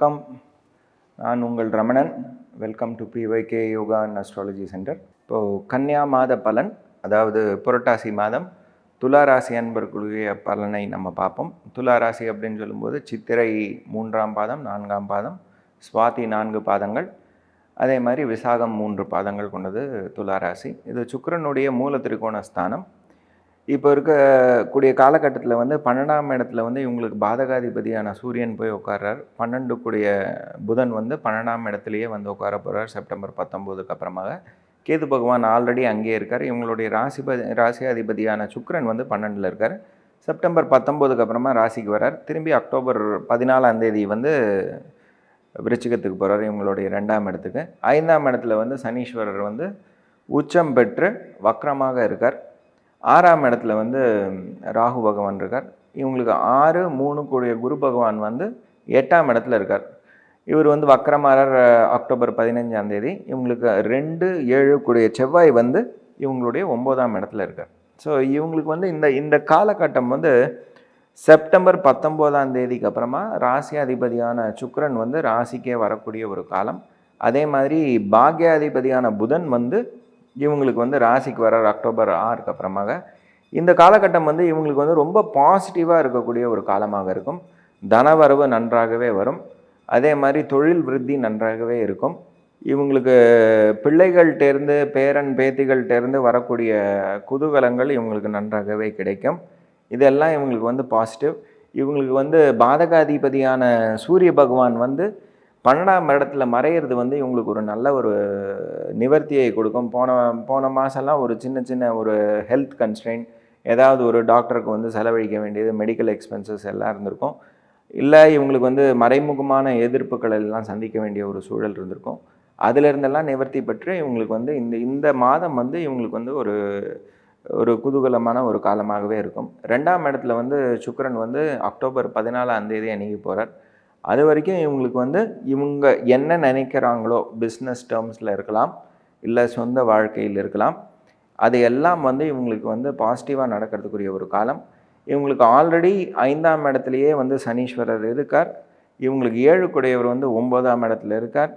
வணக்கம். நான் உங்கள் Ramanan. Welcome to PYK yoga and astrology centre இப்போது கன்னியா மாத பலன் அதாவது புரட்டாசி மாதம் துலா ராசி அன்பர்களுடைய பலனை நம்ம பார்ப்போம். துலா ராசி அப்படின்னு சொல்லும்போது சித்திரை மூன்றாம் பாதம் நான்காம் பாதம் சுவாதி நான்கு பாதங்கள் அதே மாதிரி விசாகம் மூன்று பாதங்கள் கொண்டது துலா ராசி. இது சுக்கரனுடைய மூல திரிகோண ஸ்தானம் இப்போ இருக்கக்கூடிய காலகட்டத்தில் வந்து பன்னெண்டாம் இடத்துல வந்து இவங்களுக்கு பாதகாதிபதியான சூரியன் போய் உட்கார்றார். பன்னெண்டு கூடிய புதன் வந்து பன்னெண்டாம் இடத்துலையே வந்து உட்கார போகிறார் செப்டம்பர் பத்தொம்போதுக்கு அப்புறமாக. கேது பகவான் ஆல்ரெடி அங்கேயே இருக்கார். இவங்களுடைய ராசிபதி ராசியாதிபதியான சுக்கரன் வந்து பன்னெண்டில் இருக்கார். செப்டம்பர் பத்தொம்போதுக்கு அப்புறமா ராசிக்கு வரார். திரும்பி அக்டோபர் பதினாலாம் தேதி வந்து விருச்சிகத்துக்கு போகிறார் இவங்களுடைய ரெண்டாம் இடத்துக்கு. ஐந்தாம் இடத்துல வந்து சனீஸ்வரர் வந்து உச்சம் பெற்று வக்ரமாக இருக்கார். ஆறாம் இடத்துல வந்து ராகு பகவான் இருக்கார். இவங்களுக்கு ஆறு மூணு கூடிய குரு பகவான் வந்து எட்டாம் இடத்துல இருக்கார். இவர் வந்து வக்ரமாரர் அக்டோபர் பதினஞ்சாம் தேதி. இவங்களுக்கு ரெண்டு ஏழு கூடிய செவ்வாய் வந்து இவங்களுடைய ஒம்போதாம் இடத்துல இருக்கார். ஸோ இவங்களுக்கு வந்து இந்த இந்த காலகட்டம் வந்து செப்டம்பர் பத்தொம்போதாம் தேதிக்கு அப்புறமா ராசி அதிபதியான சுக்கிரன் வந்து ராசிக்கே வரக்கூடிய ஒரு காலம். அதே மாதிரி பாக்யாதிபதியான புதன் வந்து இவங்களுக்கு வந்து ராசிக்கு வர அக்டோபர் ஆறுக்கு அப்புறமாக. இந்த காலகட்டம் வந்து இவங்களுக்கு வந்து ரொம்ப பாசிட்டிவாக இருக்கக்கூடிய ஒரு காலமாக இருக்கும். தனவரவு நன்றாகவே வரும். அதே மாதிரி தொழில் விருத்தி நன்றாகவே இருக்கும். இவங்களுக்கு பிள்ளைகள்கிட்டேருந்து பேரன் பேத்திகள்கிட்டேருந்து வரக்கூடிய குதூகலங்கள் இவங்களுக்கு நன்றாகவே கிடைக்கும். இதெல்லாம் இவங்களுக்கு வந்து பாசிட்டிவ் இவங்களுக்கு வந்து பாதகாதிபதியான சூரிய பகவான் வந்து பன்னெண்டாம் இடத்துல மறையிறது வந்து இவங்களுக்கு ஒரு நல்ல ஒரு நிவர்த்தியை கொடுக்கும். போன போன மாதம்லாம் ஒரு சின்ன சின்ன ஒரு ஹெல்த் கன்ஸ்ட்ரெயின் ஏதாவது ஒரு டாக்டருக்கு வந்து செலவழிக்க வேண்டியது மெடிக்கல் எக்ஸ்பென்சஸ் எல்லாம் இருந்திருக்கும். இல்லை இவங்களுக்கு வந்து மறைமுகமான எதிர்ப்புகள் எல்லாம் சந்திக்க வேண்டிய ஒரு சூழல் இருந்திருக்கும். அதிலிருந்தெல்லாம் நிவர்த்தி பெற்று இவங்களுக்கு வந்து இந்த இந்த மாதம் வந்து இவங்களுக்கு வந்து ஒரு ஒரு குதூகலமான ஒரு காலமாகவே இருக்கும். ரெண்டாம் இடத்துல வந்து சுக்கரன் வந்து அக்டோபர் பதினாலாம் தேதி அன்றைக்கி போகிறார் அது வரைக்கும் இவங்களுக்கு வந்து இவங்க என்ன நினைக்கிறாங்களோ பிஸ்னஸ் டேர்ம்ஸில் இருக்கலாம் இல்லை சொந்த வாழ்க்கையில் இருக்கலாம். அது எல்லாம் வந்து இவங்களுக்கு வந்து பாசிட்டிவாக நடக்கிறதுக்குரிய ஒரு காலம். இவங்களுக்கு ஆல்ரெடி ஐந்தாம் இடத்துலையே வந்து சனீஸ்வரர் இருக்கார். இவங்களுக்கு ஏழு குடையவர் வந்து ஒன்பதாம் இடத்துல இருக்கார்.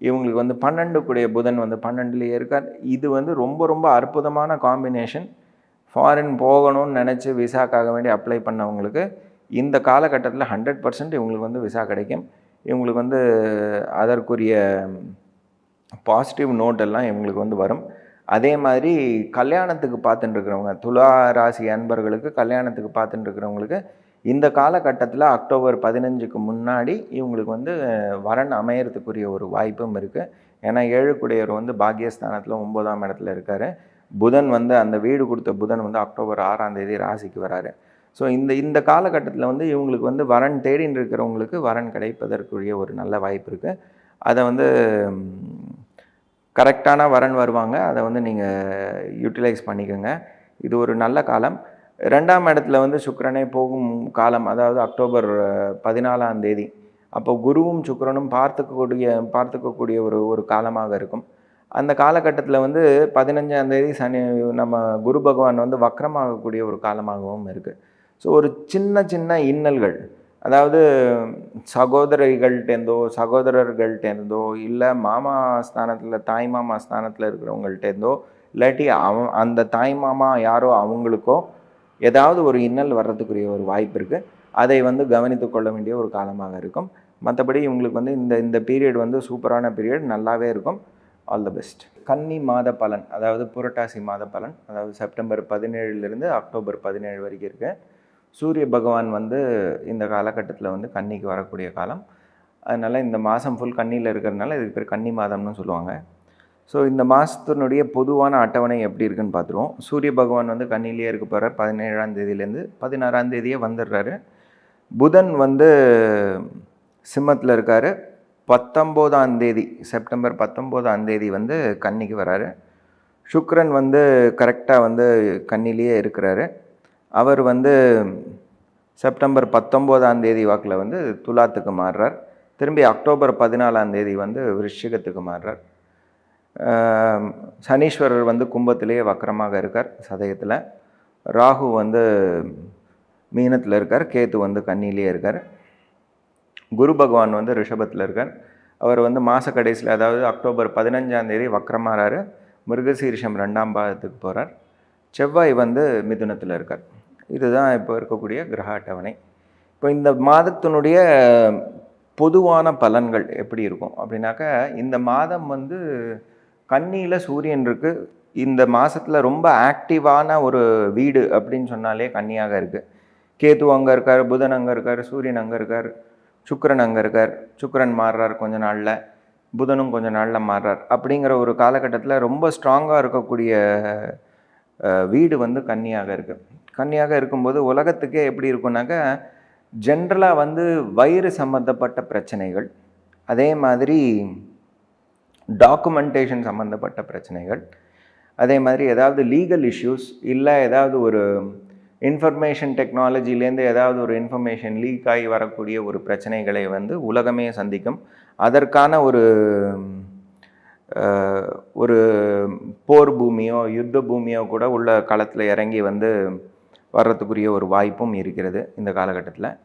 இவங்களுக்கு வந்து பன்னெண்டு கூடிய புதன் வந்து பன்னெண்டுலேயே இருக்கார். இது வந்து ரொம்ப ரொம்ப அற்புதமான காம்பினேஷன் ஃபாரின் போகணும்னு நினச்சி விசாக்காக வேண்டி அப்ளை பண்ணவங்களுக்கு இந்த காலகட்டத்தில் ஹண்ட்ரட் பர்சன்ட் இவங்களுக்கு வந்து விசா கிடைக்கும். இவங்களுக்கு வந்து அதற்குரிய பாசிட்டிவ் நோட் எல்லாம் இவங்களுக்கு வந்து வரும். அதே மாதிரி கல்யாணத்துக்கு பார்த்துட்டு இருக்கிறவங்க துலா ராசி அன்பர்களுக்கு கல்யாணத்துக்கு பார்த்துட்டு இருக்கிறவங்களுக்கு இந்த காலகட்டத்தில் அக்டோபர் பதினஞ்சுக்கு முன்னாடி இவங்களுக்கு வந்து வரன் அமையறதுக்குரிய ஒரு வாய்ப்பும் இருக்குது ஏன்னா ஏழுக்குடையவர் வந்து பாக்யஸ்தானத்தில் ஒம்போதாம் இடத்துல இருக்கார். புதன் வந்து அந்த வீடு கொடுத்த புதன் வந்து அக்டோபர் ஆறாம் தேதி ராசிக்கு வராரு. ஸோ இந்த இந்த காலகட்டத்தில் வந்து இவங்களுக்கு வந்து வரன் தேடின்னு இருக்கிறவங்களுக்கு வரன் கிடைப்பதற்குரிய ஒரு நல்ல வாய்ப்பு இருக்குது அதை வந்து கரெக்டான வரன் வருவாங்க. அதை வந்து நீங்கள் யூட்டிலைஸ் பண்ணிக்கோங்க. இது ஒரு நல்ல காலம். ரெண்டாம் இடத்துல வந்து சுக்கரனே போகும் காலம் அதாவது அக்டோபர் பதினாலாம் தேதி. அப்போ குருவும் சுக்கிரனும் பார்த்துக்கக்கூடிய பார்த்துக்கக்கூடிய ஒரு ஒரு காலமாக இருக்கும். அந்த காலகட்டத்தில் வந்து பதினஞ்சாம் தேதி சனி நம்ம குரு பகவான் வந்து வக்கரமாகக்கூடிய ஒரு காலமாகவும் இருக்குது ஸோ ஒரு சின்ன சின்ன இன்னல்கள் அதாவது சகோதரிகள்கிட்டேருந்தோ சகோதரர்கள்ட்டேருந்தோ இல்லை மாமா ஸ்தானத்தில் தாய் மாமா ஸ்தானத்தில் இருக்கிறவங்கள்ட்டேருந்தோ இல்லாட்டி அவன் அந்த தாய் மாமா யாரோ அவங்களுக்கோ ஏதாவது ஒரு இன்னல் வர்றதுக்குரிய ஒரு வாய்ப்பு இருக்குது அதை வந்து கவனித்து கொள்ள வேண்டிய ஒரு காலமாக இருக்கும். மற்றபடி இவங்களுக்கு வந்து இந்த இந்த பீரியட் வந்து சூப்பரான பீரியட் நல்லாவே இருக்கும். ஆல் த பெஸ்ட் கன்னி மாத பலன் அதாவது புரட்டாசி மாத பலன் அதாவது செப்டம்பர் பதினேழுலேருந்து அக்டோபர் பதினேழு வரைக்கும் இருக்குது சூரிய பகவான் வந்து இந்த காலகட்டத்தில் வந்து கன்னிக்கு வரக்கூடிய காலம். அதனால் இந்த மாதம் ஃபுல் கன்னியில் இருக்கிறதுனால இதுக்கு பேர் கன்னி மாதம்னு சொல்லுவாங்க. ஸோ இந்த மாதத்தினுடைய பொதுவான அட்டவணை எப்படி இருக்குன்னு பார்த்துருவோம் சூரிய பகவான் வந்து கண்ணிலேயே இருக்க போகிறார் பதினேழாம் தேதியிலேருந்து பதினாறாம் தேதியே வந்துடுறாரு. புதன் வந்து சிம்மத்தில் இருக்கார். பத்தொம்போதாம் தேதி செப்டம்பர் பத்தொம்போதாம் தேதி வந்து கன்னிக்கு வராரு. சுக்ரன் வந்து கரெக்டாக வந்து கன்னிலேயே இருக்கிறாரு. அவர் வந்து செப்டம்பர் பத்தொம்போதாம் தேதி வாக்கில் வந்து துலாத்துக்கு மாறுறார். திரும்பி அக்டோபர் பதினாலாம் தேதி வந்து விருஷிகத்துக்கு மாறுறார். சனீஸ்வரர் வந்து கும்பத்திலேயே வக்கரமாக இருக்கார் சதயத்தில். ராகு வந்து மீனத்தில் இருக்கார். கேத்து வந்து கன்னிலேயே இருக்கார். குரு பகவான் வந்து ரிஷபத்தில் இருக்கார். அவர் வந்து மாத கடைசியில் அதாவது அக்டோபர் பதினஞ்சாம் தேதி வக்கரமாறாரு. மிருகசீரிஷம் ரெண்டாம் பாதத்துக்கு போகிறார் செவ்வாய் வந்து மிதுனத்தில் இருக்கார். இதுதான் இப்போ இருக்கக்கூடிய கிரக அட்டவணை. இப்போ இந்த மாதத்தினுடைய பொதுவான பலன்கள் எப்படி இருக்கும்? அப்படின்னாக்கா இந்த மாதம் வந்து கன்னியில் சூரியன் இருக்குது இந்த மாதத்தில் ரொம்ப ஆக்டிவான ஒரு வீடு அப்படின்னு சொன்னாலே கன்னியாக இருக்குது கேது அங்கே இருக்கார் புதன் அங்கே இருக்கார் சூரியன் அங்கே இருக்கார் சுக்கரன் அங்கே இருக்கார். சுக்கரன் மாறுறார் கொஞ்ச நாளில் புதனும் கொஞ்ச நாளில் மாறுறார். அப்படிங்கிற ஒரு காலகட்டத்தில் ரொம்ப ஸ்ட்ராங்காக இருக்கக்கூடிய வீடு வந்து கன்னியாக இருக்குது கன்னியாக இருக்கும்போது உலகத்துக்கே எப்படி இருக்கும்னாக்க ஜென்ரலாக வந்து வயிறு சம்மந்தப்பட்ட பிரச்சனைகள் அதே மாதிரி டாக்குமெண்டேஷன் சம்மந்தப்பட்ட பிரச்சனைகள் அதே மாதிரி ஏதாவது லீகல் இஷ்யூஸ் இல்லை ஏதாவது ஒரு இன்ஃபர்மேஷன் டெக்னாலஜிலேருந்து ஏதாவது ஒரு இன்ஃபர்மேஷன் லீக் ஆகி வரக்கூடிய ஒரு பிரச்சனைகளை வந்து உலகமே சந்திக்கும். அதற்கான ஒரு ஒரு போர் பூமியோ யுத்த பூமியோ கூட உள்ள களத்தில் இறங்கி வந்து வர்றதுக்குரிய ஒரு வாய்ப்பும் இருக்கிறது இந்த காலகட்டத்தில்.